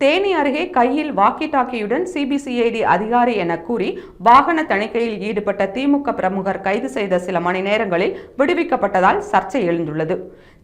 தேனி அருகே கையில் walkie டாக்கியுடன் CBCID அதிகாரி என கூறி வாகன தணிக்கையில் ஈடுபட்ட திமுக பிரமுகர் கைது செய்த சில மணி நேரங்களில் விடுவிக்கப்பட்டதால் சர்ச்சை எழுந்துள்ளது.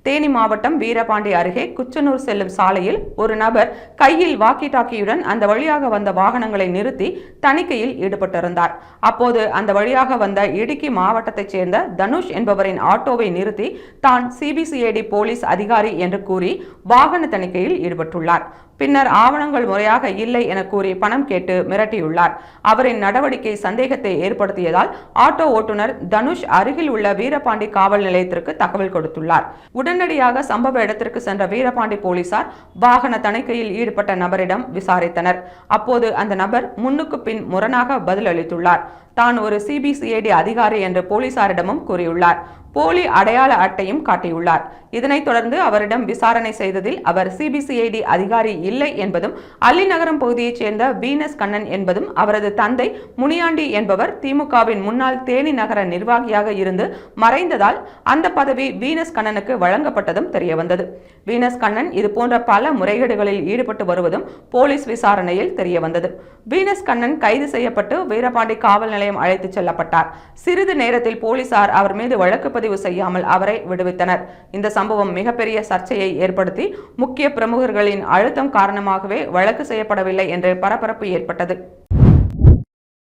தேனி மாவட்டம் வீரபாண்டி அருகே குச்சனூர் செல்லும் சாலையில் ஒரு நபர் கையில் வாக்கி டாக்கியுடன் அந்த வழியாக வந்த வாகனங்களை நிறுத்தி தணிக்கையில் ஈடுபட்டிருந்தார். அப்போது அந்த வழியாக வந்த இடுக்கி மாவட்டத்தைச் சேர்ந்த தனுஷ் என்பவரின் ஆட்டோவை நிறுத்தி தான் சிபிசிஐடி போலீஸ் அதிகாரி என்று கூறி வாகன தணிக்கையில் ஈடுபட்டுள்ளார். பின்னர் ஆவணங்கள் முறையாக இல்லை என கூறி பணம் கேட்டு மிரட்டியுள்ளார். அவரின் நடவடிக்கை சந்தேகத்தை ஏற்படுத்தியதால் ஆட்டோ ஓட்டுநர் தனுஷ் அருகில் உள்ள வீரபாண்டி காவல் நிலையத்திற்கு தகவல் கொடுத்துள்ளார். உடன் உடனடியாக சம்பவ இடத்திற்கு சென்ற வீரபாண்டி போலீசார் வாகன தணிக்கையில் ஈடுபட்ட நபரிடம் விசாரித்தனர். அப்போது அந்த நபர் முன்னுக்கு பின் முரணாக பதிலளித்துள்ளார். தான் ஒரு சிபிசிஐடி அதிகாரி என்று போலீசாரிடமும் கூறியுள்ளார். போலி அடையாள அட்டையும் காட்டியுள்ளார். இதனைத் தொடர்ந்து அவரிடம் விசாரணை செய்ததில் அவர் சிபிசிஐடி அதிகாரி இல்லை என்பதும் அல்லிநகரம் பகுதியைச் சேர்ந்த வீனஸ் கண்ணன் என்பதும் அவரது தந்தை முனியாண்டி என்பவர் திமுகவின் முன்னாள் தேனி நகர நிர்வாகியாக இருந்து மறைந்ததால் அந்த பதவி வீனஸ் கண்ணனுக்கு வழங்கப்பட்டதும் தெரியவந்தது. வீனஸ் கண்ணன் இது போன்ற பல முறைகேடுகளில் ஈடுபட்டு வருவதும் போலீஸ் விசாரணையில் தெரியவந்தது. வீனஸ் கண்ணன் கைது செய்யப்பட்டு வீரபாண்டி காவல் நிலையம் அழைத்து செல்லப்பட்டார். சிறிது நேரத்தில் போலீசார் அவர் மீது வழக்கு பதிவு செய்யாமல் அவரை விடுவித்தனர். இந்த சம்பவம் மிகப்பெரிய சர்ச்சையை ஏற்படுத்தி முக்கிய பிரமுகர்களின் அழுத்தம் காரணமாகவே வழக்கு செய்யப்படவில்லை என்று பரபரப்பு ஏற்பட்டது.